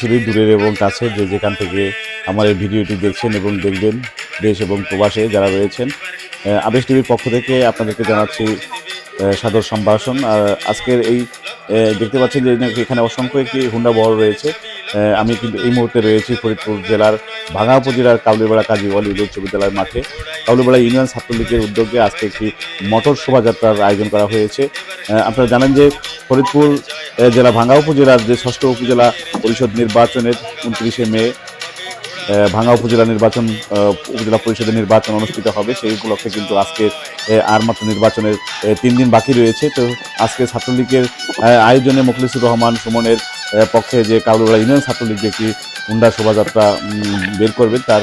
শুধু দূরের এবং কাছের যে যেখান থেকে আমার এই ভিডিওটি দেখছেন এবং দেখবেন দেশ এবং প্রবাসে যারা রয়েছেন আবেশ টিভির পক্ষ থেকে আপনাদেরকে জানাচ্ছি সাদর সম্ভাষণ। আর আজকের এই দেখতে পাচ্ছেন যে এখানে অসংখ্য একটি হুন্ডা বহর রয়েছে। আমি কিন্তু এই মুহূর্তে রয়েছি ফরিদপুর জেলার ভাঙা উপজেলার কাউলিপাড়া কাজী ওয়ালি উচ্চ বিদ্যালয়ের মাঠে। কাউলিপাড়া ইউনিয়ন ছাত্রলীগের উদ্যোগে আজকে একটি মোটর শোভাযাত্রার আয়োজন করা হয়েছে। আপনারা জানেন যে ফরিদপুর জেলা ভাঙ্গা উপজেলার যে ষষ্ঠ উপজেলা পরিষদ নির্বাচনের উনত্রিশে মে ভাঙ্গা উপজেলা নির্বাচন উপজেলা পরিষদের নির্বাচন অনুষ্ঠিত হবে। সেই উপলক্ষে কিন্তু আজকে আর মাত্র নির্বাচনের তিন দিন বাকি রয়েছে। তো আজকে ছাত্রলীগের আয়োজনে মুখলিসুর রহমান, সুমনের পক্ষে যে কাউলুড়া ইউনিয়ন ছাত্রলীগ যে একটি হুন্ডা শোভাযাত্রা বের করবে তার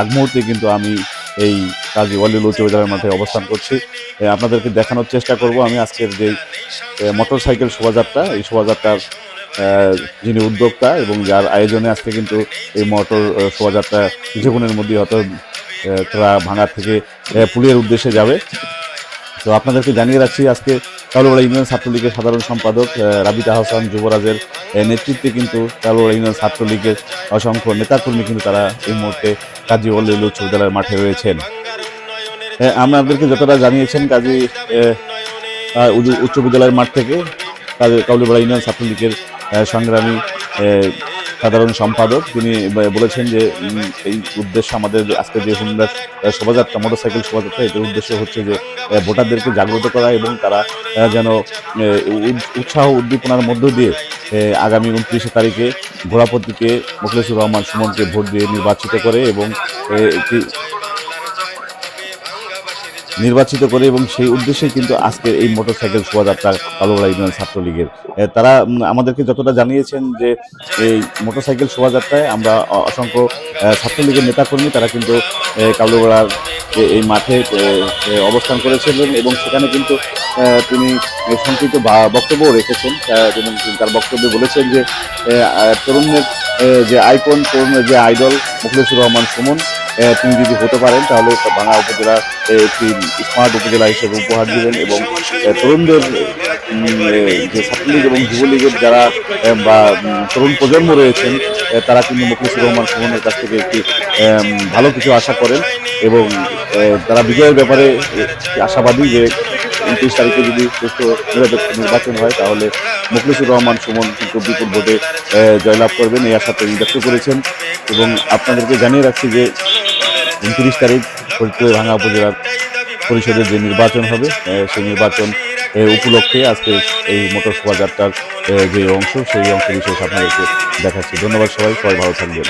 আগ মুহূর্তে কিন্তু আমি এই কাজী ওয়ালিউল উচ্চ বিদ্যালয়ের মাঠে অবস্থান করছি। আপনাদেরকে দেখানোর চেষ্টা করব আমি আজকের যে মোটর সাইকেল শোভাযাত্রা এই শোভাযাত্রার যিনি উদ্যোক্তা এবং যার আয়োজনে আজকে কিন্তু এই মোটর শোভাযাত্রা কিছুক্ষণের মধ্যে হয়তো তারা ভাঙার থেকে আহ, পুলিয়ের উদ্দেশ্যে যাবে। তো আপনাদেরকে জানিয়ে রাখছি আজকে কালোবাড়া ইউনিয়ন ছাত্রলীগের সাধারণ সম্পাদক রাবিতা হাসান যুবরাজের নেতৃত্বে কিন্তু কালোবাড়া ইউনিয়ন ছাত্রলীগের অসংখ্য নেতাকর্মী কিন্তু তারা এই মুহূর্তে কাজী ওয়ালিউল উচ্চ বিদ্যালয়ের মাঠে রয়েছেন। আপনাদেরকে যতটা জানিয়েছেন কাজী উচ্চ- বিদ্যালয়ের মাঠ থেকে কাউলিপাড়া ইউনিয়ন ছাত্রলীগের সংগ্রামী সাধারণ সম্পাদক, তিনি বলেছেন যে এই উদ্দেশ্য আমাদের আজকে যে হুন্ডার শোভাযাত্রা, মোটরসাইকেল শোভাযাত্রা, এটার উদ্দেশ্য হচ্ছে যে ভোটারদেরকে জাগ্রত করা এবং তারা যেন উৎসাহ উদ্দীপনার মধ্য দিয়ে আগামী উনত্রিশে তারিখে ঘোড়াপতিকে মুখলেসুর রহমান সুমনকে ভোট দিয়ে নির্বাচিত করে এবং একটি নির্বাচিত করে এবং সেই উদ্দেশ্যেই কিন্তু আজকে এই মোটরসাইকেল শোভাযাত্রা কালোগড়া ইউনিয়ন ছাত্রলীগের। তারা আমাদেরকে যতটা জানিয়েছেন যে এই মোটরসাইকেল শোভাযাত্রায় আমরা অসংখ্য ছাত্রলীগের নেতাকর্মী, তারা কিন্তু কালোগড়ার এই মাঠে অবস্থান করেছিলেন এবং সেখানে কিন্তু তিনি সংক্ষিপ্ত বক্তব্য রেখেছেন। তার বক্তব্যে বলেছেন যে তরুণের যে আইকন, তরুণের যে আইডল মুখলেসুর রহমান সুমন তিনি যদি হতে পারেন, তাহলে ভাঙা উপজেলা একটি স্মার্ট উপজেলা হিসেবে উপহার দিবেন এবং তরুণদের যে ছাত্রলীগ এবং যুবলীগের যারা বা তরুণ প্রজন্ম রয়েছেন তারা কিন্তু মুখলিসুর রহমান সুমনের কাছ থেকে একটি ভালো কিছু আশা করেন এবং তারা বিজয়ের ব্যাপারে আশাবাদী যে উনত্রিশ তারিখে যদি সুস্থ নিরপেক্ষ নির্বাচন হয়, তাহলে মুখলিসুর রহমান সুমন কিন্তু বিপুল ভোটে জয়লাভ করবেন, এই আশা তিনি ব্যক্ত করেছেন এবং আপনাদেরকে জানিয়ে রাখছি যে উনত্রিশ তারিখ ফরিদপুর ভাঙা উপজেলার পরিষদের যে নির্বাচন হবে সেই নির্বাচন উপলক্ষে আজকে এই মোটর শোভাযাত্রার যে অংশ, সেই অংশ বিশেষ আপনাদেরকে দেখাচ্ছি। ধন্যবাদ সবাই সবাই ভালো থাকবেন।